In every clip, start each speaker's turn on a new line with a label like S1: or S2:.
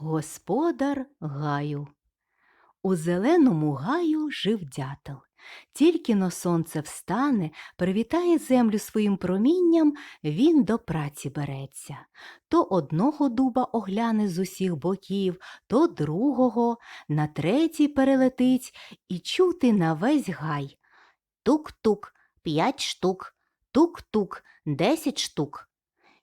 S1: Господар гаю. У зеленому гаю жив дятел. Тільки но сонце встане, привітає землю своїм промінням, він до праці береться. То одного дуба огляне з усіх боків, то другого, на третій перелетить і чути на весь гай. Тук-тук, п'ять штук, тук-тук, десять штук.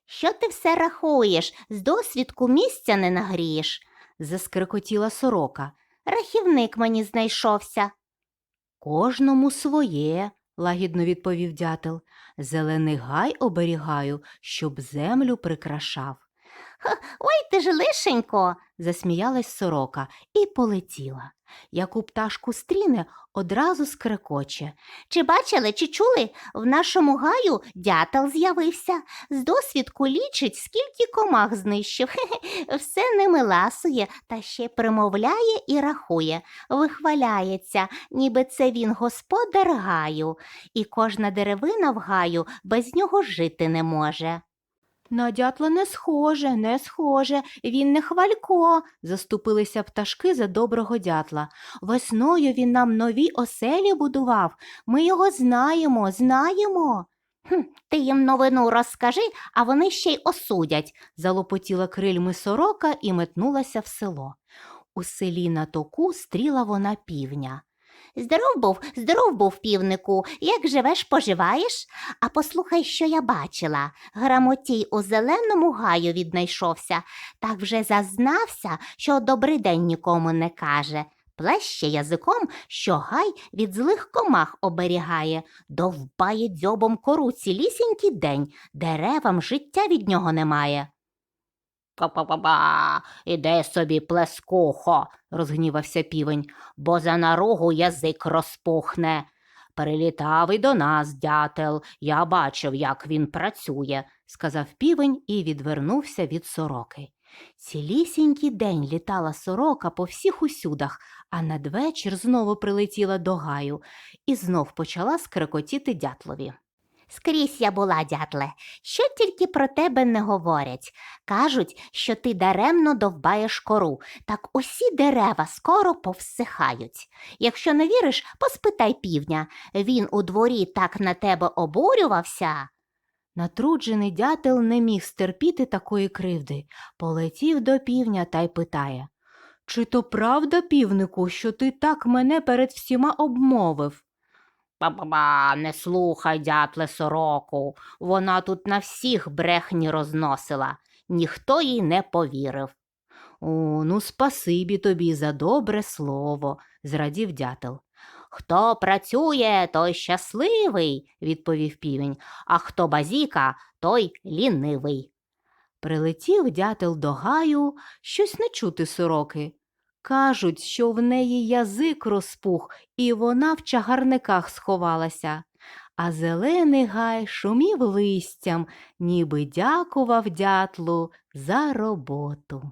S2: Що ти все рахуєш? З досвідку місця не нагрієш.
S1: Заскрикотіла сорока.
S2: Рахівник мені знайшовся.
S1: Кожному своє, лагідно відповів дятел. Зелений гай оберігаю, щоб землю прикрашав.
S2: Ой ти ж лишенько.
S1: Засміялась сорока і полетіла. Яку пташку стріне, одразу скрекоче.
S2: Чи бачили, чи чули? В нашому гаю дятел з'явився. З досвідку лічить, скільки комах знищив. Хе-хе, Все ними ласує, та ще примовляє і рахує, вихваляється, ніби це він господар гаю, і кожна деревина в гаю без нього жити не може.
S1: На дятла не схоже, не схоже, він не хвалько, заступилися пташки за доброго дятла. Весною він нам нові оселі будував. Ми його знаємо, знаємо.
S2: Хм, ти їм новину розкажи, а вони ще й осудять.
S1: залопотіла крильми сорока і метнулася в село. У селі на току стріла вона півня.
S2: Здоров був, здоров був, півнику, як живеш, поживаєш? А послухай, що я бачила. Грамотій у зеленому гаю віднайшовся, так вже зазнався, що добрий день нікому не каже. Плеще язиком, що гай від злих комах оберігає, довбає дзьобом кору цілісінький день, деревам життя від нього немає. Па-па-па-па, іде собі плескухо, розгнівався півень, бо за наругу язик розпухне. Перелітав і до нас дятел, я бачив, як він працює,
S1: сказав півень і відвернувся від сороки. Цілісінький день літала сорока по всіх усюдах, а надвечір знову прилетіла до гаю і знов почала скрекотіти дятлові.
S2: Скрізь я була, дятле, що тільки про тебе не говорять. Кажуть, що ти даремно довбаєш кору, так усі дерева скоро повсихають. Якщо не віриш, поспитай півня. Він у дворі так на тебе обурювався.
S1: Натруджений дятел не міг стерпіти такої кривди, полетів до півня та й питає Чи то правда, півнику, що ти так мене перед всіма обмовив?
S2: Ба-ба-ба, не слухай, дятле сороку. Вона тут на всіх брехні розносила. Ніхто їй не повірив.
S1: О, ну спасибі тобі за добре слово, зрадів дятел.
S2: Хто працює, той щасливий, відповів півень, а хто базіка, той лінивий.
S1: Прилетів дятел до гаю, щось не чути сороки. Кажуть, що в неї язик розпух, і вона в чагарниках сховалася. А зелений гай шумів листям, ніби дякував дятлу за роботу.